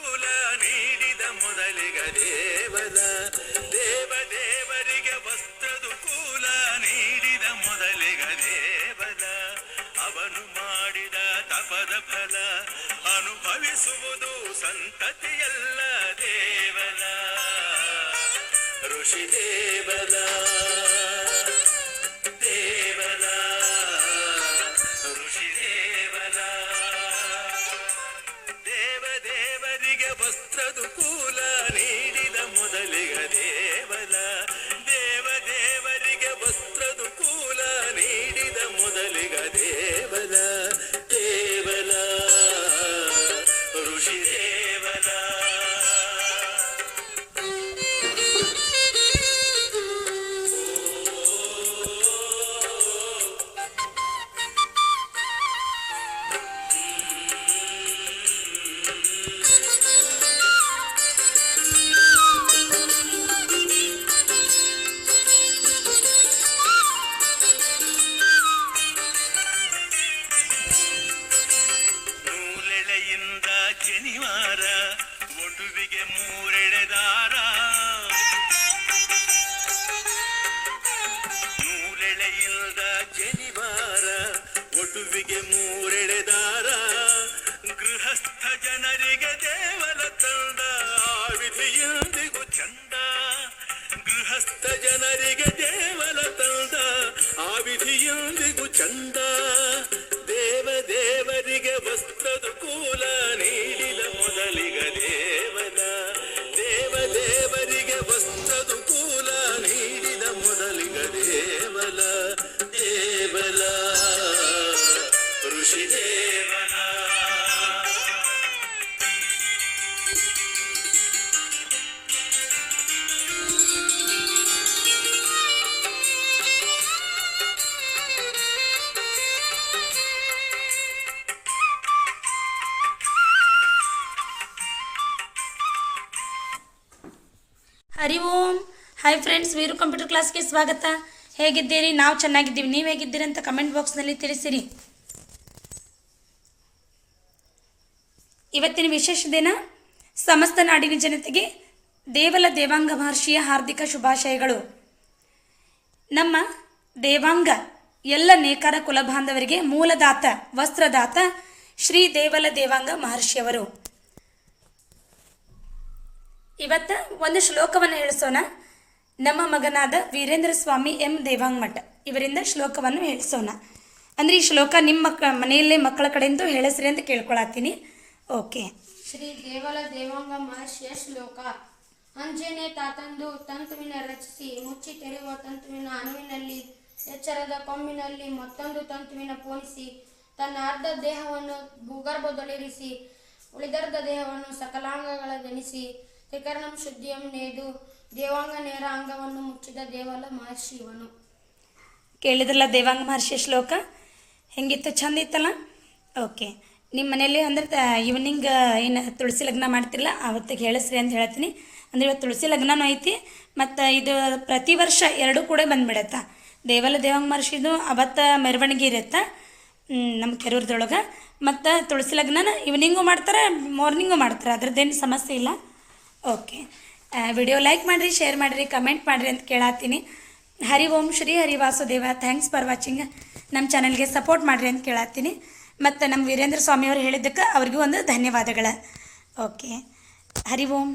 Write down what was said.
ಕೂಲ ನೀಡಿದ ಮೊದಲಿಗ ದೇವದ, ದೇವ ದೇವರಿಗೆ ವಸ್ತ್ರದು ಕೂಲ ನೀಡಿದ ಮೊದಲಿಗ ದೇವದ. ಅವನು ಮಾಡಿದ ತಪದ ಫಲ ಅನುಭವಿಸುವುದು ಸಂತತಿಯಲ್ಲ ದೇವಲ ಋಷಿ ದೇವಲ ನೀಡಿದ ಮೊದಲಿಗ ದೇವಲ ದೇವ ದೇವರಿಗೆ ವಸ್ತ್ರದ ಕೂಲ ನೀಡಿದ ಮೊದಲಿಗ ದೇವಲ ಜನರಿಗೆ ದೇವಲ ತಂದ ಆ ಚಂದ. ಗೃಹಸ್ಥ ಜನರಿಗೆ ದೇವಲ ತಂದ ಆ ವಿಧಿಯೊಂದಿಗೂ ಚಂದ. ದೇವ ದೇವರಿಗೆ ವಸ್ತ್ರದ ಕೂಲ ನೀಡಿದ ಮೊದಲಿಗ Hari Om. Hi friends Veeru computer ಕ್ಲಾಸ್ಗೆ ಸ್ವಾಗತ. ಹೇಗಿದ್ದೀರಿ? ನಾವು ಚೆನ್ನಾಗಿದ್ದೀವಿ. ನೀವು ಹೇಗಿದ್ದೀರಿ ಅಂತ ಕಮೆಂಟ್ ಬಾಕ್ಸ್ನಲ್ಲಿ ತಿಳಿಸಿರಿ. ಇವತ್ತಿನ ವಿಶೇಷ ದಿನ, ಸಮಸ್ತ ನಾಡಿನ ಜನತೆಗೆ ದೇವಲ ದೇವಾಂಗ ಮಹರ್ಷಿಯ ಹಾರ್ದಿಕ ಶುಭಾಶಯಗಳು. ನಮ್ಮ ದೇವಾಂಗ, ಎಲ್ಲ ನೇಕಾರ ಕುಲಬಾಂಧವರಿಗೆ ಮೂಲದಾತ, ವಸ್ತ್ರದಾತ ಶ್ರೀ ದೇವಲ ದೇವಾಂಗ ಮಹರ್ಷಿಯವರು. ಇವತ್ತು ಒಂದು ಶ್ಲೋಕವನ್ನು ಹೇಳಿಸೋಣ. ನಮ್ಮ ಮಗನಾದ ವೀರೇಂದ್ರ ಸ್ವಾಮಿ ಎಂ ದೇವಾಂಗಮಠ. ಇವರಿಂದ ಶ್ಲೋಕವನ್ನು ಹೇಳಿಸೋಣ. ಅಂದರೆ ಈ ಶ್ಲೋಕ ನಿಮ್ಮ ಮನೆಯಲ್ಲೇ ಮಕ್ಕಳ ಕಡೆಯಿಂದ ಹೇಳಸ್ರಿ ಅಂತ ಕೇಳ್ಕೊಳತ್ತೀನಿ. ಓಕೆ. ಶ್ರೀ ದೇವಲ ದೇವಾಂಗ ಮಹರ್ಷಿಯ ಶ್ಲೋಕ. ಅಂಜನೆ ತಾತಂದು ತಂತುವಿನ ರಚಿಸಿ, ಮುಚ್ಚಿ ತೆರೆಯುವ ತಂತುವಿನ ಅಣುವಿನಲ್ಲಿ, ಎಚ್ಚರದ ಕೊಂಬಿನಲ್ಲಿ ಮತ್ತೊಂದು ತಂತುವಿನ ಪೋಲಿಸಿ, ತನ್ನ ಅರ್ಧ ದೇಹವನ್ನು ಭೂಗರ್ಭದೊಳಿರಿಸಿ ಉಳಿದರ್ಧ ದೇಹವನ್ನು ಸಕಲಾಂಗಗಳ ಗಣಿಸಿ ತ್ರಿಕರಣಂ ಶುದ್ಧಿಯಂ ನೇದು. ದೇವಾಂಗ ನೇರ ಅಂಗವನ್ನು ಮುಚ್ಚಿದ ದೇವಲ ಮಹರ್ಷಿ ಇವನು. ಕೇಳಿದ್ರಲ್ಲ ದೇವಾಂಗ ಮಹರ್ಷಿ ಶ್ಲೋಕ? ಹೆಂಗಿತ್ತು? ಚಂದ ಇತ್ತಲ್ಲ ಓಕೆ. ನಿಮ್ಮ ಮನೇಲಿ ಅಂದ್ರೆ ಈವ್ನಿಂಗ್ ಏನು ತುಳಸಿ ಲಗ್ನ ಮಾಡ್ತಿರಲ್ಲ ಅವತ್ತಿಗೆ ಹೇಳಿಸ್ರಿ ಅಂತ ಹೇಳ್ತೀನಿ. ಅಂದರೆ ಇವತ್ತು ತುಳಸಿ ಲಗ್ನನೂ ಐತಿ, ಮತ್ತು ಇದು ಪ್ರತಿ ವರ್ಷ ಎರಡೂ ಕೂಡ ಬಂದ್ಬಿಡತ್ತೆ. ದೇವಲ ದೇವಾಂಗ ಮಹರ್ಷಿದು ಅವತ್ತು ಮೆರವಣಿಗೆ ಇರುತ್ತೆ ನಮ್ಮ ಕೆರೂರದೊಳಗೆ. ಮತ್ತು ತುಳಸಿ ಲಗ್ನನ ಈವ್ನಿಂಗು ಮಾಡ್ತಾರೆ ಮಾರ್ನಿಂಗು ಮಾಡ್ತಾರೆ. ಅದ್ರದ್ದೇನು ಸಮಸ್ಯೆ ಇಲ್ಲ. ಓಕೆ ವಿಡಿಯೋ ಲೈಕ್ ಮಾಡಿರಿ ಶೇರ್ ಮಾಡಿರಿ ಕಮೆಂಟ್ ಮಾಡಿರಿ ಅಂತ ಕೇಳತ್ತೀನಿ Hari Om Shri Hari Vasudeva. Thanks for watching ನಮ್ಮ ಚಾನಲ್ಗೆ ಸಪೋರ್ಟ್ ಮಾಡಿರಿ ಅಂತ ಕೇಳತ್ತೀನಿ ಮತ್ತು ನಮ್ಮ ವೀರೇಂದ್ರ ಸ್ವಾಮಿಯವರು ಹೇಳಿದ್ದಕ್ಕೆ ಅವ್ರಿಗೂ ಒಂದು ಧನ್ಯವಾದಗಳು. ಓಕೆ ಹರಿ ಓಂ.